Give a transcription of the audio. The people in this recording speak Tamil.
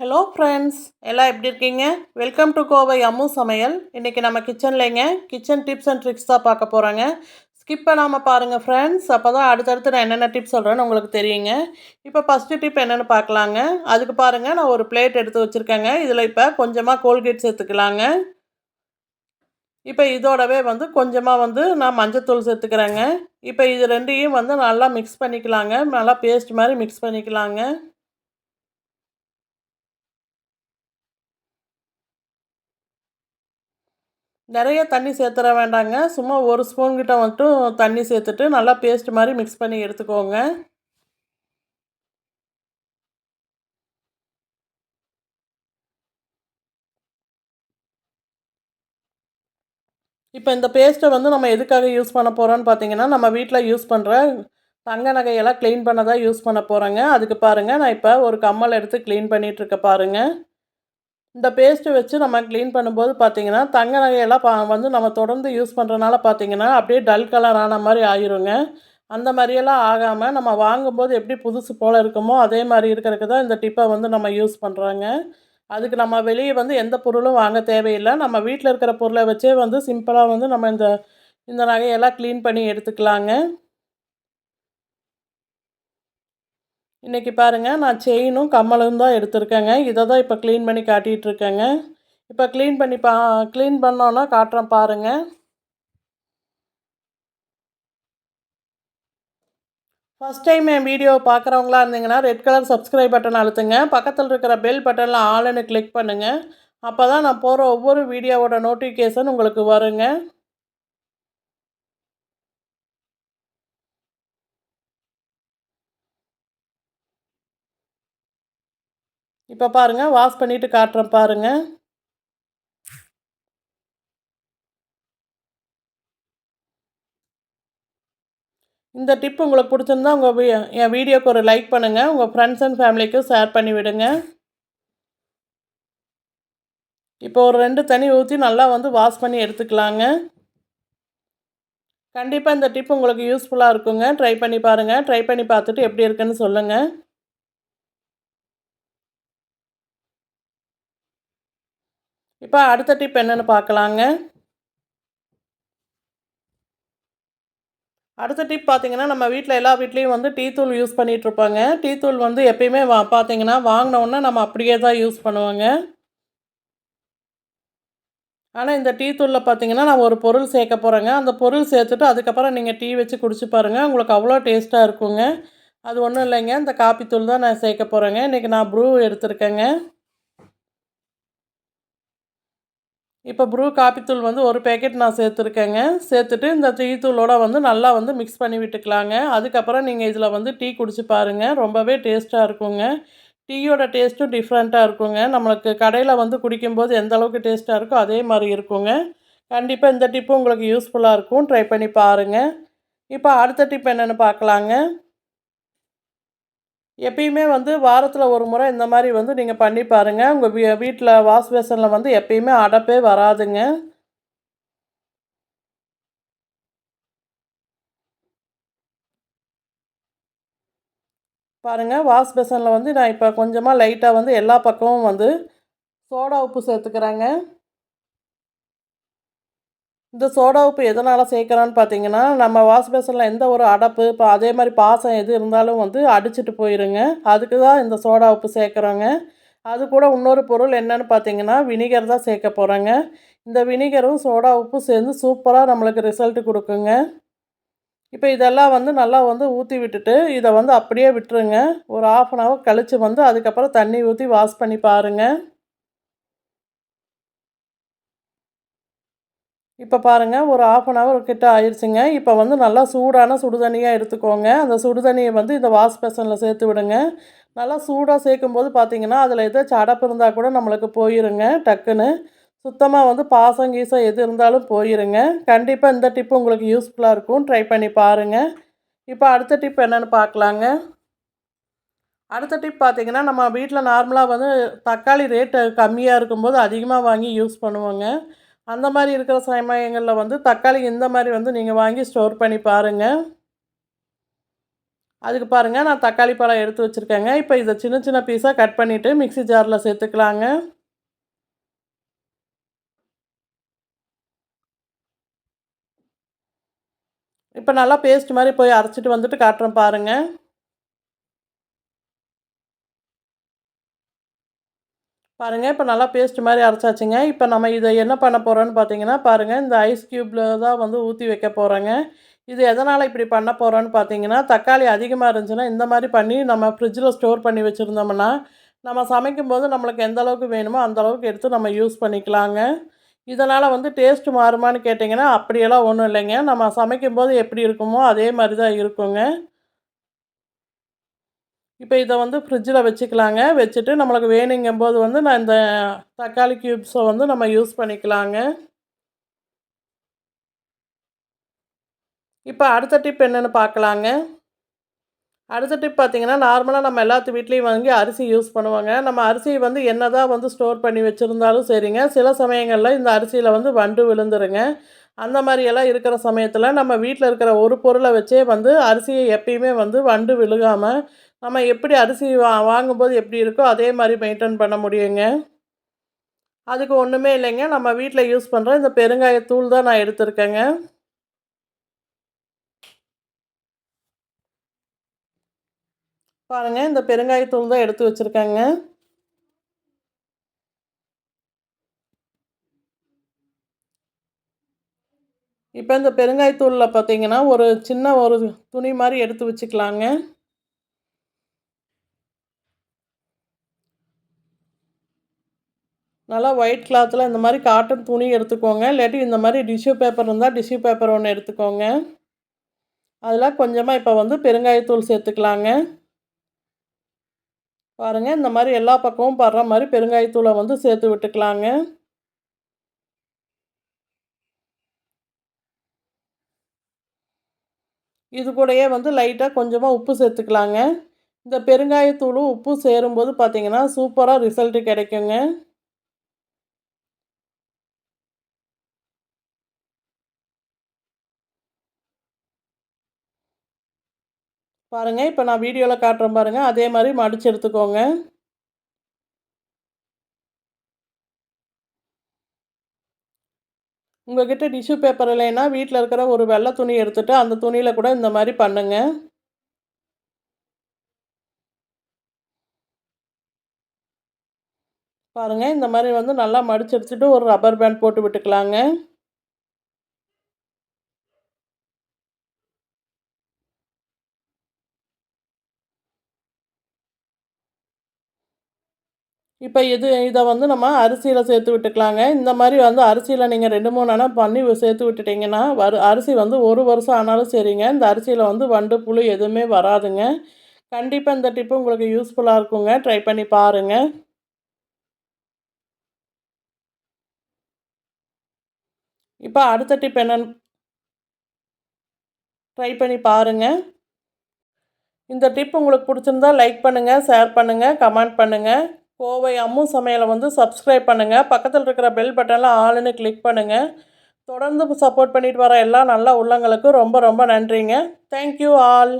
ஹலோ ஃப்ரெண்ட்ஸ் எல்லாம் எப்படி இருக்கீங்க? வெல்கம் டு கோவை அம்மு சமையல் இன்றைக்கி நம்ம கிச்சன்லேங்க கிச்சன் டிப்ஸ் அண்ட் ட்ரிக்ஸ் தான் பார்க்க போகிறோங்க ஸ்கிப் பண்ணாமல் பாருங்கள் ஃப்ரெண்ட்ஸ் அப்போ தான் அடுத்தடுத்து நான் என்னென்ன டிப்ஸ் சொல்கிறேன்னு உங்களுக்கு தெரியுங்க. இப்போ ஃபஸ்ட்டு டிப் என்னென்னு பார்க்கலாங்க. அதுக்கு பாருங்கள் நான் ஒரு பிளேட் எடுத்து வச்சுருக்கேங்க. இதில் இப்போ கொஞ்சமாக கோல்கேட் சேர்த்துக்கலாங்க. இப்போ இதோடவே வந்து கொஞ்சமாக வந்து நான் மஞ்சத்தூள் சேர்த்துக்கிறேங்க. இப்போ இது ரெண்டையும் வந்து நல்லா மிக்ஸ் பண்ணிக்கலாங்க. நல்லா பேஸ்ட் மாதிரி மிக்ஸ் பண்ணிக்கலாங்க. நிறைய தண்ணி சேர்த்துற வேண்டாங்க. சும்மா ஒரு ஸ்பூன் கிட்ட மட்டும் தண்ணி சேர்த்துட்டு நல்லா பேஸ்ட் மாதிரி மிக்ஸ் பண்ணி எடுத்துக்கோங்க. இப்போ இந்த பேஸ்ட்டை வந்து நம்ம எதுக்காக யூஸ் பண்ண போகிறோன்னு பார்த்தீங்கன்னா நம்ம வீட்டில் யூஸ் பண்ணுற தங்க நகையெல்லாம் க்ளீன் பண்ண தான் யூஸ் பண்ண போகிறேங்க அதுக்கு பாருங்கள் நான் இப்போ ஒரு கம்மல் எடுத்து க்ளீன் பண்ணிகிட்ருக்க பாருங்கள் இந்த பேஸ்ட்டு வச்சு நம்ம க்ளீன் பண்ணும்போது பார்த்திங்கன்னா தங்க நகையெல்லாம் பா வந்து நம்ம தொடர்ந்து யூஸ் பண்ணுறனால பார்த்திங்கன்னா அப்படியே டல் கலர் ஆன மாதிரி ஆயிருங்க. அந்த மாதிரியெல்லாம் ஆகாமல் நம்ம வாங்கும்போது எப்படி புதுசு போல் இருக்குமோ அதே மாதிரி இருக்கிறதுக்கு தான் இந்த டிப்பை வந்து நம்ம யூஸ் பண்ணுறாங்க அதுக்கு நம்ம வெளியே வந்து எந்த பொருளும் வாங்க தேவையில்லை. நம்ம வீட்டில் இருக்கிற பொருளை வச்சே வந்து சிம்பிளாக வந்து நம்ம இந்த இந்த நகையெல்லாம் க்ளீன் பண்ணி எடுத்துக்கலாங்க. இன்றைக்கி பாருங்கள் நான் செயினும் கம்மலும் தான் எடுத்திருக்கேங்க. இதை தான் இப்போ க்ளீன் பண்ணி காட்டிகிட்ருக்கேங்க இப்போ க்ளீன் பண்ணி பா க்ளீன் பண்ணோன்னா காட்டுறேன் பாருங்கள் ஃபஸ்ட் டைம் என் வீடியோ பார்க்குறவங்களா இருந்தீங்கன்னா ரெட் கலர் சப்ஸ்கிரைப் பட்டன் அழுத்துங்க. பக்கத்தில் இருக்கிற பெல் பட்டனில் ஆளுன்னு கிளிக் பண்ணுங்கள் அப்போ தான் நான் போகிற ஒவ்வொரு வீடியோவோட நோட்டிஃபிகேஷன் உங்களுக்கு வருங்க. இப்போ பாருங்கள் வாஷ் பண்ணிவிட்டு காட்டுறேன் பாருங்கள் இந்த டிப் உங்களுக்கு பிடிச்சிருந்தா உங்கள் வீ என் வீடியோக்கு ஒரு லைக் பண்ணுங்கள் உங்கள் ஃப்ரெண்ட்ஸ் அண்ட் ஃபேமிலிக்கும் ஷேர் பண்ணி விடுங்க. இப்போ ஒரு ரெண்டு தண்ணி ஊற்றி நல்லா வந்து வாஷ் பண்ணி எடுத்துக்கலாங்க. கண்டிப்பாக இந்த டிப் உங்களுக்கு யூஸ்ஃபுல்லாக இருக்குங்க. ட்ரை பண்ணி பாருங்கள் ட்ரை பண்ணி பார்த்துட்டு எப்படி இருக்குன்னு சொல்லுங்கள் இப்போ அடுத்த டிப் என்னென்னு பார்க்கலாங்க. அடுத்த டிப் பார்த்தீங்கன்னா நம்ம வீட்டில் எல்லா வீட்லேயும் வந்து டீ தூள் யூஸ் பண்ணிகிட்ருப்பாங்க டீ தூள் வந்து எப்பயுமே வா பார்த்தீங்கன்னா வாங்கினோன்னே நம்ம அப்படியே தான் யூஸ் பண்ணுவோங்க. ஆனால் இந்த டீ தூளில் பார்த்தீங்கன்னா நான் ஒரு பொருள் சேர்க்க போகிறேங்க அந்த பொருள் சேர்த்துட்டு அதுக்கப்புறம் நீங்கள் டீ வச்சு குடிச்சு பாருங்கள் உங்களுக்கு அவ்வளோ டேஸ்ட்டாக இருக்குங்க. அது ஒன்றும் இல்லைங்க. இந்த காப்பி தூள் தான் நான் சேர்க்க போகிறேங்க இன்றைக்கி நான் ப்ரூ எடுத்திருக்கேங்க. இப்போ ப்ரூ காப்பித்தூள் வந்து ஒரு பேக்கெட் நான் சேர்த்துருக்கேங்க. சேர்த்துட்டு இந்த டீத்தூளோட வந்து நல்லா வந்து மிக்ஸ் பண்ணி விட்டுக்கலாங்க. அதுக்கப்புறம் நீங்கள் இதில் வந்து டீ குடிச்சு பாருங்கள் ரொம்பவே டேஸ்ட்டாக இருக்குங்க. டீயோட டேஸ்ட்டும் டிஃப்ரெண்ட்டாக இருக்குங்க. நம்மளுக்கு கடையில் வந்து குடிக்கும்போது எந்த அளவுக்கு டேஸ்ட்டாக இருக்கோ அதே மாதிரி இருக்குங்க. கண்டிப்பாக இந்த டிப்பு உங்களுக்கு யூஸ்ஃபுல்லாக இருக்கும். ட்ரை பண்ணி பாருங்கள் இப்போ அடுத்த டிப் என்னென்னு பார்க்கலாங்க. எப்பயுமே வந்து வாரத்தில் ஒரு முறை இந்த மாதிரி வந்து நீங்கள் பண்ணி பாருங்கள் உங்கள் வீ வீட்டில் வாஷ் பேசனில் வந்து எப்பயுமே அடப்பே வராதுங்க. பாருங்கள் வாஷ் பேசனில் வந்து நான் இப்போ கொஞ்சமாக லைட்டாக வந்து எல்லா பக்கமும் வந்து சோடா உப்பு சேர்த்துக்கிறேங்க. இந்த சோடா உப்பு எதனால் சேர்க்குறான்னு பார்த்தீங்கன்னா நம்ம வாஷ் பேசனில் எந்த ஒரு அடப்பு இப்போ அதே மாதிரி பாசம் எது இருந்தாலும் வந்து அடிச்சுட்டு போயிருங்க. அதுக்கு தான் இந்த சோடா உப்பு சேர்க்குறோங்க. அது கூட இன்னொரு பொருள் என்னென்னு பார்த்தீங்கன்னா வினிகர் தான் சேர்க்க போகிறோங்க இந்த வினிகரும் சோடா உப்பு சேர்ந்து சூப்பராக நம்மளுக்கு ரிசல்ட் கொடுக்குங்க. இப்போ இதெல்லாம் வந்து நல்லா வந்து ஊற்றி விட்டுட்டு இதை வந்து அப்படியே விட்டுருங்க. ஒரு ஆஃப் அன் ஹவர் கழித்து வந்து அதுக்கப்புறம் தண்ணி ஊற்றி வாஷ் பண்ணி பாருங்கள் இப்போ பாருங்கள் ஒரு ஆஃப் அன் ஹவர் கிட்ட ஆயிடுச்சுங்க இப்போ வந்து நல்லா சூடான சுடுதண்ணியாக எடுத்துக்கோங்க. அந்த சுடுதண்ணியை வந்து இந்த வாஷ் பேசனில் சேர்த்து விடுங்க. நல்லா சூடாக சேர்க்கும்போது பார்த்தீங்கன்னா அதில் ஏதாச்சும் அடப்பு இருந்தால் கூட நம்மளுக்கு போயிருங்க டக்குன்னு. சுத்தமாக வந்து பாசம் கீசம் எது இருந்தாலும் போயிருங்க. கண்டிப்பாக இந்த டிப்பு உங்களுக்கு யூஸ்ஃபுல்லாக இருக்கும். ட்ரை பண்ணி பாருங்கள் இப்போ அடுத்த டிப் என்னென்னு பார்க்கலாங்க அடுத்த டிப் பார்த்திங்கன்னா நம்ம வீட்டில் நார்மலாக வந்து தக்காளி ரேட்டு கம்மியாக இருக்கும்போது அதிகமாக வாங்கி யூஸ் பண்ணுவோங்க. அந்த மாதிரி இருக்கிற சமயங்களில் வந்து தக்காளி இந்த மாதிரி வந்து நீங்கள் வாங்கி ஸ்டோர் பண்ணி பாருங்கள் அதுக்கு பாருங்கள் நான் தக்காளி பழம் எடுத்து வச்சுருக்கேங்க. இப்போ இதை சின்ன சின்ன பீஸாக கட் பண்ணிவிட்டு மிக்சி ஜாரில் சேர்த்துக்கலாங்க. இப்போ நல்லா பேஸ்ட் மாதிரி போய் அரைச்சிட்டு வந்துட்டு காட்டுறேன் பாருங்கள் பாருங்கள் இப்போ நல்லா பேஸ்ட் மாதிரி அரைச்சாச்சுங்க. இப்போ நம்ம இதை என்ன பண்ண போகிறோன்னு பார்த்தீங்கன்னா பாருங்கள் இந்த ஐஸ் க்யூப்பில் தான் வந்து ஊற்றி வைக்க போகிறோங்க இது எதனால் இப்படி பண்ண போகிறோன்னு பார்த்தீங்கன்னா தக்காளி அதிகமாக இருந்துச்சுன்னா இந்த மாதிரி பண்ணி நம்ம ஃப்ரிட்ஜில் ஸ்டோர் பண்ணி வச்சுருந்தோம்னா நம்ம சமைக்கும்போது நம்மளுக்கு எந்த அளவுக்கு வேணுமோ அந்த அளவுக்கு எடுத்து நம்ம யூஸ் பண்ணிக்கலாங்க. இதனால் வந்து டேஸ்ட் மாறுமான்னு கேட்டிங்கன்னா அப்படியெல்லாம் ஒன்றும் இல்லைங்க. நம்ம சமைக்கும்போது எப்படி இருக்குமோ அதே மாதிரி தான் இருக்குங்க. இப்போ இதை வந்து ஃப்ரிட்ஜில் வச்சுக்கலாங்க. வச்சுட்டு நம்மளுக்கு வேணுங்கும்போது வந்து நான் இந்த தக்காளி க்யூப்ஸை வந்து நம்ம யூஸ் பண்ணிக்கலாங்க. இப்போ அடுத்த டிப் என்னென்னு பார்க்கலாங்க. அடுத்த டிப் பார்த்திங்கன்னா நார்மலாக நம்ம எல்லாத்து வீட்லேயும் வாங்கி அரிசி யூஸ் பண்ணுவாங்க. நம்ம அரிசியை வந்து என்ன தான் வந்து ஸ்டோர் பண்ணி வச்சுருந்தாலும் சரிங்க. சில சமயங்களில் இந்த அரிசியில் வந்து வண்டு விழுந்துருங்க. அந்த மாதிரியெல்லாம் இருக்கிற சமயத்தில் நம்ம வீட்டில் இருக்கிற ஒரு பொருளை வச்சே வந்து அரிசியை எப்பயுமே வந்து வண்டு விழுகாமல் நம்ம எப்படி அரிசி வா வாங்கும்போது எப்படி இருக்கோ அதே மாதிரி மெயின்டைன் பண்ண முடியுங்க. அதுக்கு ஒன்றுமே இல்லைங்க. நம்ம வீட்டில் யூஸ் பண்ணுற இந்த பெருங்காயத்தூள் தான் நான் எடுத்திருக்கேங்க. பாருங்கள் இந்த பெருங்காயத்தூள் தான் எடுத்து வச்சுருக்கேங்க. இப்போ இந்த பெருங்காயத்தூளில் பார்த்தீங்கன்னா ஒரு சின்ன ஒரு துணி மாதிரி எடுத்து வச்சுக்கலாங்க. நல்லா ஒயிட் கிளாத்தில் இந்த மாதிரி காட்டன் துணி எடுத்துக்கோங்க. இல்லாட்டி இந்த மாதிரி டிஷ்யூ பேப்பர் இருந்தால் டிஷ்யூ பேப்பர் ஒன்று எடுத்துக்கோங்க. அதில் கொஞ்சமாக இப்போ வந்து பெருங்காயத்தூள் சேர்த்துக்கலாங்க. பாருங்கள் இந்த மாதிரி எல்லா பக்கமும் படுற மாதிரி பெருங்காயத்தூளை வந்து சேர்த்து விட்டுக்கலாங்க. இது கூடயே வந்து லைட்டாக கொஞ்சமாக உப்பு சேர்த்துக்கலாங்க. இந்த பெருங்காயத்தூளும் உப்பு சேரும்போது பார்த்திங்கன்னா சூப்பராக ரிசல்ட்டு கிடைக்குங்க. பாருங்கள் இப்போ நான் வீடியோவில் காட்டுறேன் பாருங்கள் அதே மாதிரி மடித்து எடுத்துக்கோங்க. உங்கள்கிட்ட டிஷ்யூ பேப்பர் இல்லைன்னா வீட்டில் இருக்கிற ஒரு வெள்ளை துணி எடுத்துகிட்டு அந்த துணியில் கூட இந்த மாதிரி பண்ணுங்கள் பாருங்கள் இந்த மாதிரி வந்து நல்லா மடிச்சு எடுத்துகிட்டு ஒரு ரப்பர் பேண்ட் போட்டு விட்டுக்கலாங்க. இப்போ இது இதை வந்து நம்ம அரிசியில் சேர்த்து விட்டுக்கலாங்க. இந்த மாதிரி வந்து அரிசியில் நீங்கள் ரெண்டு மூணு அணம் பண்ணி சேர்த்து விட்டுட்டிங்கன்னா வரு அரிசி வந்து ஒரு வருஷம் ஆனாலும் சரிங்க. இந்த அரிசியில் வந்து வண்டு புழு எதுவுமே வராதுங்க. கண்டிப்பாக இந்த டிப்பு உங்களுக்கு யூஸ்ஃபுல்லாக இருக்குங்க. ட்ரை பண்ணி பாருங்கள் இப்போ அடுத்த டிப் என்னன்னு ட்ரை பண்ணி பாருங்கள் இந்த டிப் உங்களுக்கு பிடிச்சிருந்தா லைக் பண்ணுங்கள் ஷேர் பண்ணுங்கள் கமெண்ட் பண்ணுங்கள் கோவை அம்மு சமையலை வந்து சப்ஸ்கிரைப் பண்ணுங்கள் பக்கத்தில் இருக்கிற பெல் பட்டனில் ஆளுன்னு கிளிக் பண்ணுங்கள் தொடர்ந்து சப்போர்ட் பண்ணிட்டு வர எல்லா நல்ல உள்ளங்களுக்கும் ரொம்ப ரொம்ப நன்றிங்க. Thank you all